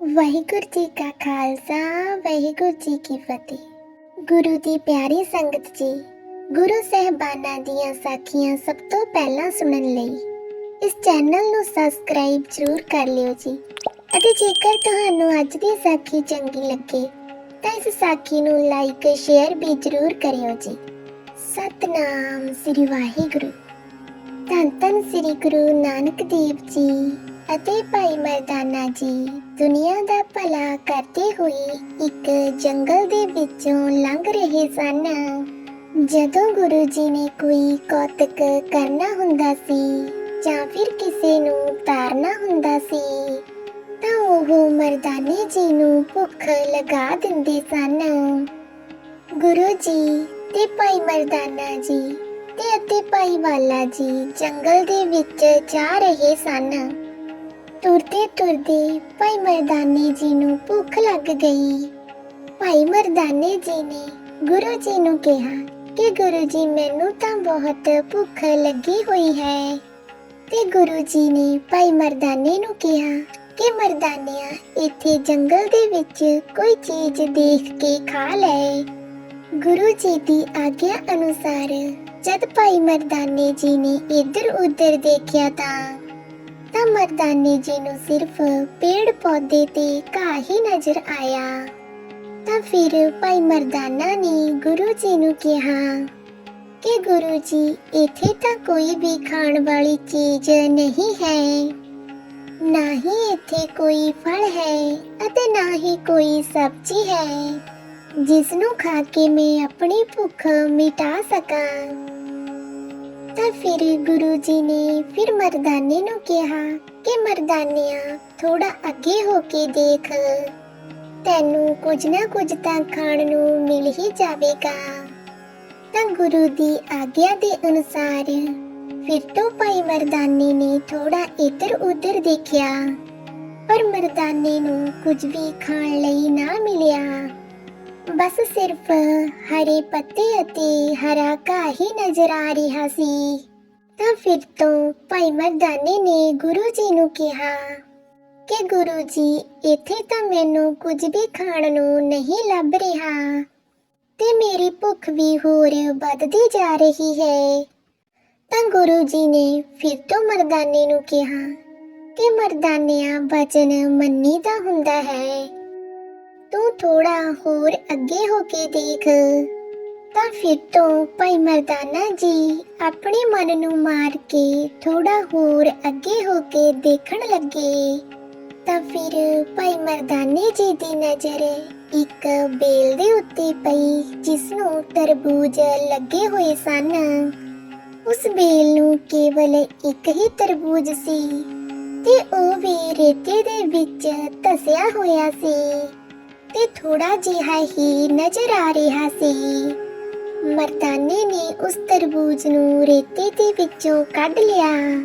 ਵਾਹਿਗੁਰੂ ਜੀ ਕਾ ਖਾਲਸਾ, ਵਾਹਿਗੁਰੂ ਜੀ ਕੀ ਫਤਿਹ। ਗੁਰੂ ਦੀ ਪਿਆਰੀ ਸੰਗਤ ਜੀ, ਗੁਰੂ ਸਹਿਬਾਨਾਂ ਦੀਆਂ ਸਾਖੀਆਂ ਸਭ ਤੋਂ ਪਹਿਲਾਂ ਸੁਣਨ ਲਈ ਇਸ ਚੈਨਲ ਨੂੰ ਸਬਸਕ੍ਰਾਈਬ ਜ਼ਰੂਰ ਕਰ ਲਿਓ ਜੀ। ਅਤੇ ਜੇਕਰ ਤੁਹਾਨੂੰ ਅੱਜ ਦੀ ਸਾਖੀ ਚੰਗੀ ਲੱਗੇ, ਤਾਂ ਇਸ ਸਾਖੀ ਨੂੰ ਲਾਈਕ ਸ਼ੇਅਰ ਵੀ ਜ਼ਰੂਰ ਕਰਿਓ ਜੀ। ਸਤਨਾਮ ਸ੍ਰੀ ਵਾਹਿਗੁਰੂ। ਧੰਨ ਧੰਨ ਸ੍ਰੀ ਗੁਰੂ ਨਾਨਕ ਦੇਵ ਜੀ ਅਤੇ ਭਾਈ ਮਰਦਾਨਾ ਜੀ। ਦੁਨੀਆ ਦਾ ਭਲਾ ਕਰਦੇ ਹੋਏ ਇੱਕ ਜੰਗਲ ਦੇ ਵਿੱਚੋਂ ਲੰਘ ਰਹੇ ਸਨ। ਜਦੋਂ ਗੁਰੂ ਜੀ ਨੇ ਕੋਈ ਕੌਤਕ ਕਰਨਾ ਹੁੰਦਾ ਸੀ ਜਾਂ ਫਿਰ ਕਿਸੇ ਨੂੰ ਤਾਰਨਾ ਹੁੰਦਾ ਸੀ, ਤਾਂ ਉਹ ਮਰਦਾਨੇ ਜੀ ਨੂੰ ਭੁੱਖ ਲਗਾ ਦਿੰਦੇ ਸਨ। ਗੁਰੂ ਜੀ ਤੇ ਭਾਈ ਮਰਦਾਨਾ ਜੀ ਤੇ ਅਤੇ ਭਾਈ ਵਾਲਾ ਜੀ ਜੰਗਲ ਦੇ ਵਿੱਚ ਜਾ ਰਹੇ ਸਨ। ਤੁਰਦੇ ਤੁਰਦੇ ਭਾਈ ਮਰਦਾਨੇ ਜੀ ਨੂੰ ਭੁੱਖ ਲੱਗ ਗਈ। ਭਾਈ ਮਰਦਾਨੇ ਜੀ ਨੇ ਗੁਰੂ ਜੀ ਨੂੰ ਕਿਹਾ ਕਿ ਗੁਰੂ ਜੀ, ਮੈਨੂੰ ਤਾਂ ਬਹੁਤ ਭੁੱਖ ਲੱਗੀ ਹੋਈ ਹੈ। ਤੇ ਗੁਰੂ ਜੀ ਨੇ ਭਾਈ ਮਰਦਾਨੇ ਨੂੰ ਕਿਹਾ ਕਿ ਮਰਦਾਨਿਆ, ਇੱਥੇ ਜੰਗਲ ਦੇ ਵਿੱਚ ਕੋਈ ਚੀਜ਼ ਦੇਖ ਕੇ ਖਾ ਲੈ। ਗੁਰੂ ਜੀ ਦੀ ਆਗਿਆ ਅਨੁਸਾਰ ਜਦ ਭਾਈ ਮਰਦਾਨੇ ਜੀ ਨੇ ਇੱਧਰ ਉੱਧਰ ਦੇਖਿਆ ਤਾਂ ਤਾਂ ਮਰਦਾਨੇ ਜੀ ਨੂੰ ਸਿਰਫ ਪੇੜ ਪੌਦੇ ਤੇ ਘਾਹ ਹੀ ਨਜ਼ਰ ਆਇਆ। ਤਾਂ ਫਿਰ ਭਾਈ ਮਰਦਾਨਾ ਨੇ ਗੁਰੂ ਜੀ ਨੂੰ ਕਿਹਾ ਕਿ ਗੁਰੂ ਜੀ, ਇੱਥੇ ਤਾਂ ਕੋਈ ਵੀ ਖਾਣ ਵਾਲੀ ਚੀਜ਼ ਨਹੀਂ ਹੈ। ਨਾ ਹੀ ਇੱਥੇ ਕੋਈ ਫਲ ਹੈ ਅਤੇ ਨਾ ਹੀ ਕੋਈ ਸਬਜ਼ੀ ਹੈ। ਜਿਸ ਨੂੰ ਖਾ ਕੇ ਮੈਂ ਆਪਣੀ ਭੁੱਖ ਮਿਟਾ ਸਕਾਂ। ਤਾਂ ਫਿਰ ਗੁਰੂ ਜੀ ਨੇ ਫਿਰ ਮਰਦਾਨੇ ਨੂੰ ਕਿਹਾ ਕਿ ਮਰਦਾਨਿਆ ਥੋੜਾ ਅੱਗੇ ਹੋ ਕੇ ਦੇਖ। ਤੈਨੂੰ ਕੁਝ ਨਾ ਕੁਝ ਤਾਂ ਖਾਣ ਨੂੰ ਮਿਲ ਹੀ ਜਾਵੇਗਾ। ਤਾਂ ਗੁਰੂ ਦੀ ਆਗਿਆ ਦੇ ਅਨੁਸਾਰ ਫਿਰ ਤੋਂ ਭਾਈ ਮਰਦਾਨੇ ਨੇ ਥੋੜਾ ਇੱਧਰ ਉੱਧਰ ਦੇਖਿਆ। ਪਰ ਮਰਦਾਨੇ ਨੂੰ ਕੁਝ ਵੀ ਖਾਣ ਲਈ ਨਾ ਮਿਲਿਆ। ਬਸ ਸਿਰਫ ਹਰੇ ਪੱਤੇ ਅਤੇ ਹਰਾ ਘਾਹ ਹੀ ਨਜ਼ਰ ਆ ਰਿਹਾ ਸੀ। ਤਾਂ ਫਿਰ ਤੋਂ ਭਾਈ ਮਰਦਾਨੇ ਨੇ ਗੁਰੂ ਜੀ ਨੂੰ ਕਿਹਾ ਕਿ ਗੁਰੂ ਜੀ, ਇੱਥੇ ਤਾਂ ਮੈਨੂੰ ਕੁਝ ਵੀ ਖਾਣ ਨੂੰ ਨਹੀਂ ਲੱਭ ਰਿਹਾ ਤੇ ਮੇਰੀ ਭੁੱਖ ਵੀ ਹੋਰ ਵੱਧਦੀ ਜਾ ਰਹੀ ਹੈ। ਤਾਂ ਗੁਰੂ ਜੀ ਨੇ ਫਿਰ ਤੋਂ ਮਰਦਾਨੇ ਨੂੰ ਕਿਹਾ ਕਿ ਮਰਦਾਨਿਆਂ ਵਚਨ ਮੰਨੀ ਦਾ ਹੁੰਦਾ ਹੈ ਤੂੰ ਥੋੜਾ ਹੋਰ ਅੱਗੇ ਹੋ ਕੇ ਦੇਖ। ਤਾਂ ਫਿਰ ਤੋਂ ਭਾਈ ਮਰਦਾਨਾ ਜੀ ਆਪਣੇ ਮਨ ਨੂੰ ਮਾਰ ਕੇ ਥੋੜਾ ਹੋਰ ਅੱਗੇ ਹੋ ਕੇ ਦੇਖਣ ਲੱਗੇ। ਤਾਂ ਫਿਰ ਭਾਈ ਮਰਦਾਨੇ ਜੀ ਦੀ ਨਜ਼ਰ ਇੱਕ ਬੇਲ ਦੇ ਉੱਤੇ ਪਈ, ਜਿਸ ਨੂੰ ਤਰਬੂਜ ਲੱਗੇ ਹੋਏ ਸਨ। ਉਸ ਬੇਲ ਨੂੰ ਕੇਵਲ ਇੱਕ ਹੀ ਤਰਬੂਜ ਸੀ ਤੇ ਉਹ ਵੀ ਰੇਤੇ ਦੇ ਵਿੱਚ ਧਸਿਆ ਹੋਇਆ ਸੀ। ਤੇ ਥੋੜਾ ਜਿਹਾ ਹੀ ਨਜ਼ਰ ਆ ਰਿਹਾ ਸੀ। ਮਰਦਾਨੇ ਨੇ ਉਸ ਤਰਬੂਜ ਨੂੰ ਰੇਤੇ ਦੇ ਵਿੱਚੋਂ ਕੱਢ ਲਿਆ।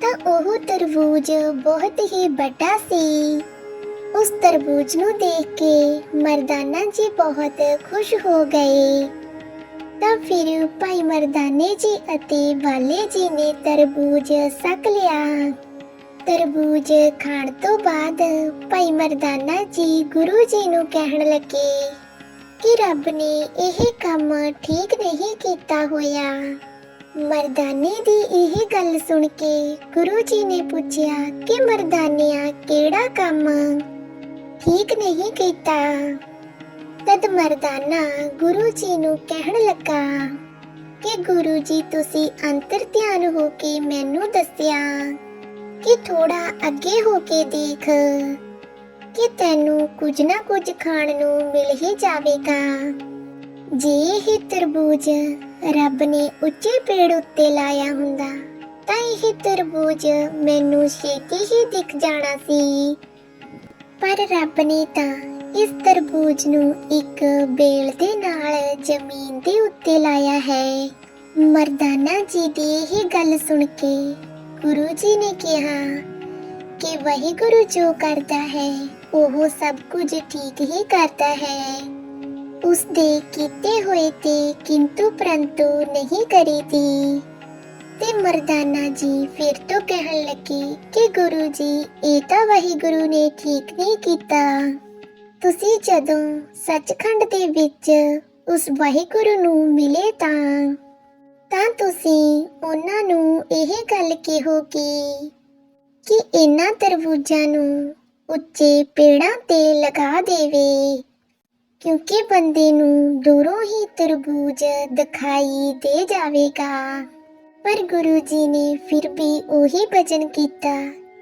ਤਾਂ ਉਹ ਤਰਬੂਜ ਬਹੁਤ ਹੀ ਵੱਡਾ ਸੀ। ਉਸ ਤਰਬੂਜ ਨੂੰ ਦੇਖ ਕੇ ਮਰਦਾਨਾ ਜੀ ਬਹੁਤ ਖੁਸ਼ ਹੋ ਗਏ। ਤਾਂ ਫਿਰ ਭਾਈ ਮਰਦਾਨੇ ਜੀ ਅਤੇ ਵਾਲੇ ਜੀ ਨੇ ਤਰਬੂਜ ਸਕ ਲਿਆ। ਤਰਬੂਜ ਖਾਣ ਤੋਂ ਬਾਅਦ ਭਾਈ ਮਰਦਾਨਾ ਜੀ ਗੁਰੂ ਜੀ ਨੂੰ ਕਹਿਣ ਲੱਗੇ ਕਿ ਰੱਬ ਨੇ ਇਹ ਕੰਮ ਠੀਕ ਨਹੀਂ ਕੀਤਾ ਹੋਇਆ। ਮਰਦਾਨੇ ਦੀ ਇਹ ਗੱਲ ਸੁਣ ਕੇ ਗੁਰੂ ਜੀ ਨੇ ਪੁੱਛਿਆ ਕਿ ਮਰਦਾਨਿਆ ਕਿਹੜਾ ਕੰਮ ਠੀਕ ਨਹੀਂ ਕੀਤਾ। ਤਦ ਮਰਦਾਨਾ ਗੁਰੂ ਜੀ ਨੂੰ ਕਹਿਣ ਲੱਗਾ ਕਿ ਗੁਰੂ ਜੀ, ਤੁਸੀਂ ਅੰਤਰ ਧਿਆਨ ਹੋ ਕੇ ਮੈਨੂੰ ਦੱਸਿਆ ਕਿ ਥੋੜਾ ਅੱਗੇ ਹੋ ਕੇ ਦੇਖ ਕਿ ਤੈਨੂੰ ਕੁਝ ਨਾ ਕੁਝ ਖਾਣ ਨੂੰ ਮਿਲ ਹੀ ਜਾਵੇਗਾ। ਜੇ ਇਹ ਤਰਬੂਜ ਰੱਬ ਨੇ ਉੱਚੇ ਪੇੜ ਉੱਤੇ ਲਾਇਆ ਹੁੰਦਾ, ਤਾਂ ਇਹ ਤਰਬੂਜ ਮੈਨੂੰ ਛੇਤੀ ਹੀ ਦਿਖ ਜਾਣਾ ਸੀ। ਪਰ ਰੱਬ ਨੇ ਤਾਂ ਇਸ ਤਰਬੂਜ ਨੂੰ ਇੱਕ ਬੇਲ ਦੇ ਨਾਲ ਜ਼ਮੀਨ ਦੇ ਉੱਤੇ ਲਾਇਆ ਹੈ। ਮਰਦਾਨਾ ਜੀ ਦੀ ਇਹ ਗੱਲ ਸੁਣ ਕੇ ਗੁਰੂ ਜੀ ਨੇ ਕਿਹਾ ਕਿ ਵਾਹਿਗੁਰੂ ਜੋ ਕਰਦਾ ਹੈ ਉਹ ਸਭ ਕੁਝ ਠੀਕ ਹੀ ਕਰਦਾ ਹੈ ਉਸ ਦੇ ਕੀਤੇ ਹੋਏ ਤੇ ਕਿੰਤੂ ਪਰੰਤੂ ਨਹੀਂ ਕਰੀਦੀ ਤੇ ਮਰਦਾਨਾ ਜੀ ਫਿਰ ਤੋਂ ਕਹਿਣ ਲੱਗੇ ਕਿ ਗੁਰੂ ਜੀ ਇਹ ਤਾਂ ਵਾਹਿਗੁਰੂ ਨੇ ਠੀਕ ਨਹੀਂ ਕੀਤਾ ਤੁਸੀਂ ਜਦੋਂ ਸੱਚਖੰਡ ਦੇ ਵਿੱਚ ਉਸ ਵਾਹਿਗੁਰੂ ਨੂੰ ਮਿਲੇ ਤਾਂ ਤਾਂ ਤੁਸੀਂ ਉਹਨਾਂ ਨੂੰ ਇਹ ਗੱਲ ਕਿਹੋ ਕਿ? ਕਿ ਇਹਨਾਂ ਤਰਬੂਜਾਂ ਨੂੰ ਉੱਚੇ ਪੇੜਾਂ ਤੇ ਲਗਾ ਦੇਵੇ, ਕਿਉਂਕਿ ਬੰਦੇ ਨੂੰ ਦੂਰੋਂ ਹੀ ਤਰਬੂਜ ਦਿਖਾਈ ਦੇ ਜਾਵੇਗਾ। ਪਰ ਗੁਰੂ ਜੀ ਨੇ ਫਿਰ ਵੀ ਉਹੀ ਭਜਨ ਕੀਤਾ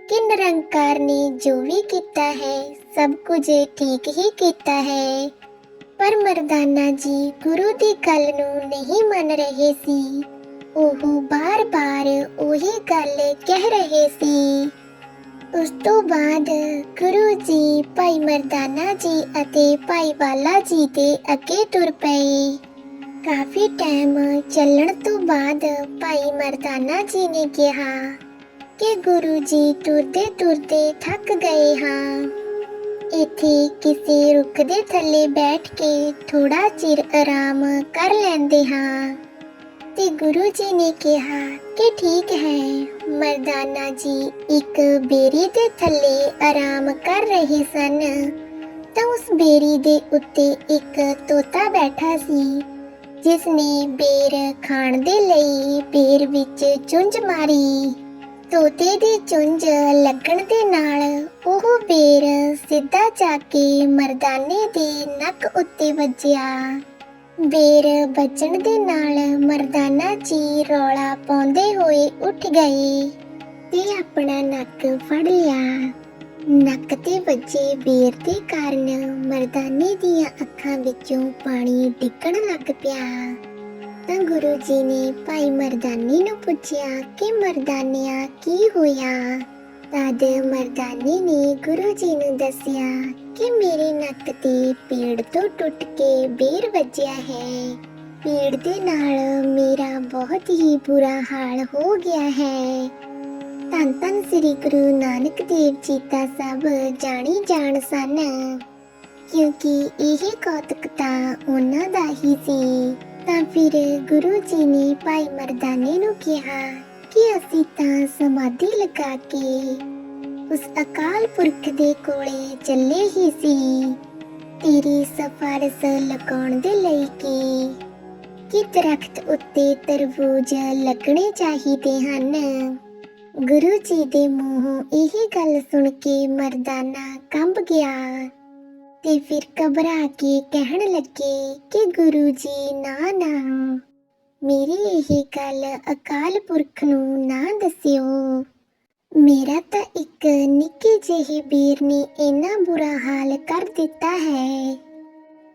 ਕਿ ਨਿਰੰਕਾਰ ਨੇ ਜੋ ਵੀ ਕੀਤਾ ਹੈ, ਸਭ ਕੁਝ ਠੀਕ ਹੀ ਕੀਤਾ ਹੈ। ਪਰ ਮਰਦਾਨਾ ਜੀ ਗੁਰੂ ਦੀ ਗੱਲ ਨੂੰ ਨਹੀਂ ਮੰਨ ਰਹੇ ਸੀ। ਉਹ ਬਾਰ-ਬਾਰ ਉਹੀ ਗੱਲ ਕਹਿ ਰਹੇ ਸੀ। ਉਸ ਤੋਂ ਬਾਅਦ ਗੁਰੂ ਜੀ, ਭਾਈ ਮਰਦਾਨਾ ਜੀ ਅਤੇ ਭਾਈ ਵਾਲਾ ਜੀ ਦੇ ਅੱਗੇ ਤੁਰ ਪਏ। ਕਾਫੀ ਟਾਈਮ ਚੱਲਣ ਤੋਂ ਬਾਅਦ ਭਾਈ ਮਰਦਾਨਾ ਜੀ ਨੇ ਕਿਹਾ ਕਿ ਗੁਰੂ ਜੀ ਤੁਰਦੇ ਤੁਰਦੇ ਥੱਕ ਗਏ ਹਾਂ। ਇੱਥੇ ਕਿਸੇ ਰੁੱਖ ਦੇ ਥੱਲੇ ਬੈਠ ਕੇ ਥੋੜਾ ਚਿਰ ਆਰਾਮ ਕਰ ਲੈਂਦੇ ਹਾਂ। ਤੇ ਗੁਰੂ ਜੀ ਨੇ ਕਿਹਾ ਕਿ ਠੀਕ ਹੈ, ਮਰਦਾਨਾ ਜੀ ਇੱਕ ਬੇਰੀ ਦੇ ਥੱਲੇ ਆਰਾਮ ਕਰ ਰਹੇ ਸਨ। ਤਾਂ ਉਸ ਬੇਰੀ ਦੇ ਉੱਤੇ ਇੱਕ ਤੋਤਾ ਬੈਠਾ ਸੀ ਜਿਸ ਨੇ ਬੇਰ ਖਾਣ ਦੇ ਲਈ ਬੇਰ ਵਿੱਚ ਚੁੰਝ ਮਾਰੀ। ਤੋਤੇ ਦੀ ਚੁੰਝ ਲੱਗਣ ਦੇ ਨਾਲ ਉਹ ਬੇਰ ਸਿੱਧਾ ਜਾ ਕੇ ਮਰਦਾਨੇ ਦੇ ਨੱਕ ਉੱਤੇ ਵੱਜਿਆ। ਬੇਰ ਵੱਜਣ ਦੇ ਨਾਲ ਮਰਦਾਨਾ ਜੀ ਰੌਲਾ ਪਾਉਂਦੇ ਹੋਏ ਉੱਠ ਗਏ ਤੇ ਆਪਣਾ ਨੱਕ ਫੜ ਲਿਆ। ਨੱਕ ਤੇ ਵੱਜੇ ਬੇਰ ਦੇ ਕਾਰਨ ਮਰਦਾਨੇ ਦੀਆਂ ਅੱਖਾਂ ਵਿੱਚੋਂ ਪਾਣੀ ਡਿੱਗਣ ਲੱਗ ਪਿਆ। ਤਾਂ ਗੁਰੂ ਜੀ ਨੇ, ਭਾਈ ਮਰਦਾਨੀ ਨੂੰ ਪੁੱਛਿਆ ਕਿ ਮਰਦਾਨਿਆ ਕੀ ਹੋਇਆ? ਤਦ ਮਰਦਾਨੇ ਨੇ ਗੁਰੂ ਜੀ ਨੂੰ ਦੱਸਿਆ ਕਿ ਮੇਰੇ ਨੱਕ ਤੇ ਪੀੜ ਤੋਂ ਟੁੱਟ ਕੇ ਬੇਰ ਵੱਜਿਆ ਹੈ। ਪੀੜ ਦੇ ਨਾਲ ਮੇਰਾ ਬਹੁਤ ਹੀ ਬੁਰਾ ਹਾਲ ਹੋ ਗਿਆ ਹੈ। ਧੰਨ ਧੰਨ ਸ੍ਰੀ ਗੁਰੂ ਨਾਨਕ ਦੇਵ ਜੀ ਦਾ ਸਭ ਜਾਣੀ ਜਾਣ ਸਨ, ਕਿਉਂਕਿ ਇਹ ਕੌਤਕ ਤਾਂ ਉਹਨਾਂ ਦਾ ਹੀ ਸੀ। ਤਾਂ ਫਿਰ ਗੁਰੂ ਜੀ ਨੇ ਭਾਈ ਮਰਦਾਨੇ ਨੂੰ ਕਿਹਾ ਕਿ ਅਸੀਂ ਤਾਂ ਸਮਾਧੀ ਲਗਾ ਕੇ ਉਸ ਅਕਾਲ ਪੁਰਖ ਦੇ ਕੋਲੇ ਚੱਲੇ ਹੀ ਸੀ। ਤੇਰੀ ਸਫਾਰਸ ਲਗਾਉਣ ਦੇ ਲਈ ਕਿ ਕਿ ਦਰਖਤ ਉੱਤੇ ਤਰਬੂਜ ਲੱਗਣੇ ਚਾਹੀਦੇ ਹਨ। ਗੁਰੂ ਜੀ ਦੇ ਮੂੰਹੋਂ ਇਹ ਗੱਲ ਸੁਣ ਕੇ ਮਰਦਾਨਾ ਕੰਬ ਗਿਆ। ਤੇ ਫਿਰ ਘਬਰਾ ਕੇ ਕਹਿਣ ਲੱਗੇ ਕਿ ਗੁਰੂ ਜੀ ਨਾ ਨਾ। ਮੇਰੀ ਇਹ ਗੱਲ ਅਕਾਲ ਪੁਰਖ ਨੂੰ ਨਾ ਦੱਸਿਓ। ਮੇਰਾ ਤਾਂ ਇੱਕ ਨਿੱਕੇ ਜਿਹੇ ਵੀਰ ਨੇ ਇੰਨਾ ਬੁਰਾ ਹਾਲ ਕਰ ਦਿੱਤਾ ਹੈ।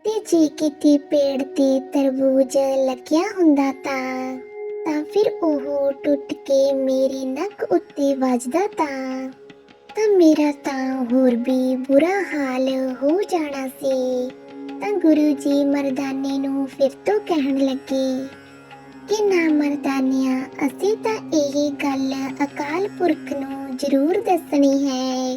ਤੇ ਜੇ ਕਿਤੇ ਪੇੜ ਤੇ ਤਰਬੂਜ ਲੱਗਿਆ ਹੁੰਦਾ ਤਾਂ ਤਾਂ ਫਿਰ ਉਹ ਟੁੱਟ ਕੇ ਮੇਰੇ ਨੱਕ ਉੱਤੇ ਵੱਜਦਾ ਤਾਂ। ਤਾਂ ਮੇਰਾ ਤਾਂ ਹੋਰ ਵੀ ਬੁਰਾ ਹਾਲ ਹੋ ਜਾਣਾ ਸੀ। ਤਾਂ ਗੁਰੂ ਜੀ ਮਰਦਾਨੇ ਨੂੰ ਫਿਰ ਤੋਂ ਕਹਿਣ ਲੱਗੇ ਕਿ ਨਾ ਮਰਦਾਨਿਆ, ਅਸੀਂ ਤਾਂ ਇਹ ਗੱਲ ਅਕਾਲ ਪੁਰਖ ਨੂੰ ਜ਼ਰੂਰ ਦੱਸਣੀ ਹੈ।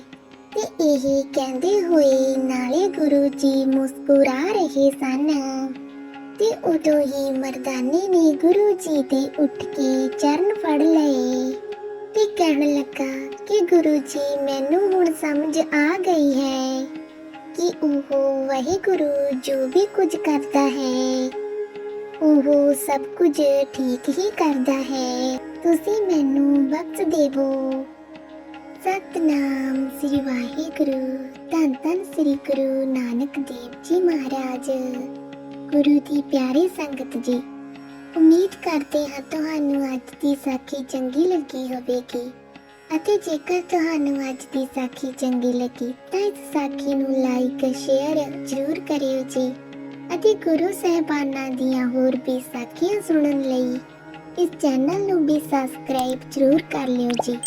ਤੇ ਇਹ ਕਹਿੰਦੇ ਹੋਏ ਨਾਲੇ ਗੁਰੂ ਜੀ ਮੁਸਕਰਾ ਰਹੇ ਸਨ। ਤੇ ਉਦੋਂ ਹੀ ਮਰਦਾਨੇ ਨੇ ਗੁਰੂ ਜੀ ਦੇ ਉੱਠ ਕੇ ਚਰਨ ਫੜ ਲਏ। ਤੇ ਕਹਿਣ ਲੱਗਾ ਕਿ ਗੁਰੂ ਜੀ, ਮੈਨੂੰ ਹੁਣ ਸਮਝ ਆ ਗਈ ਹੈ ਕਿ ਉਹ ਵਹੀ ਜੋ ਵੀ ਕੁਝ ਕਰਦਾ ਹੈ, ਉਹ ਸਭ ਕੁਝ ਠੀਕ ਹੀ ਕਰਦਾ ਹੈ। ਤੁਸੀਂ ਮੈਨੂੰ ਬਖਸ਼ ਦੇਵੋ। ਸਤਨਾਮ ਸ੍ਰੀ ਵਾਹਿਗੁਰੂ। ਧੰਨ ਧੰਨ ਸ੍ਰੀ ਗੁਰੂ ਨਾਨਕ ਦੇਵ ਜੀ ਮਹਾਰਾਜ। ਗੁਰੂ ਦੀ ਪਿਆਰੀ ਸੰਗਤ ਜੀ ਉਮੀਦ ਕਰਦੇ ਹਾਂ ਤੁਹਾਨੂੰ ਅੱਜ ਦੀ ਸਾਖੀ ਚੰਗੀ ਲੱਗੀ ਹੋਵੇਗੀ। ਅਤੇ ਜੇਕਰ ਤੁਹਾਨੂੰ ਅੱਜ ਦੀ ਸਾਖੀ ਚੰਗੀ ਲੱਗੀ, ਤਾਂ ਇਸ ਸਾਖੀ ਨੂੰ ਲਾਈਕ ਸ਼ੇਅਰ ਜ਼ਰੂਰ ਕਰਿਓ ਜੀ। ਅਤੇ ਗੁਰੂ ਸਾਹਿਬਾਨਾਂ ਦੀਆਂ ਹੋਰ ਵੀ ਸਾਖੀਆਂ ਸੁਣਨ ਲਈ ਇਸ ਚੈਨਲ ਨੂੰ ਵੀ ਸਬਸਕ੍ਰਾਈਬ ਜ਼ਰੂਰ ਕਰ ਲਿਓ ਜੀ।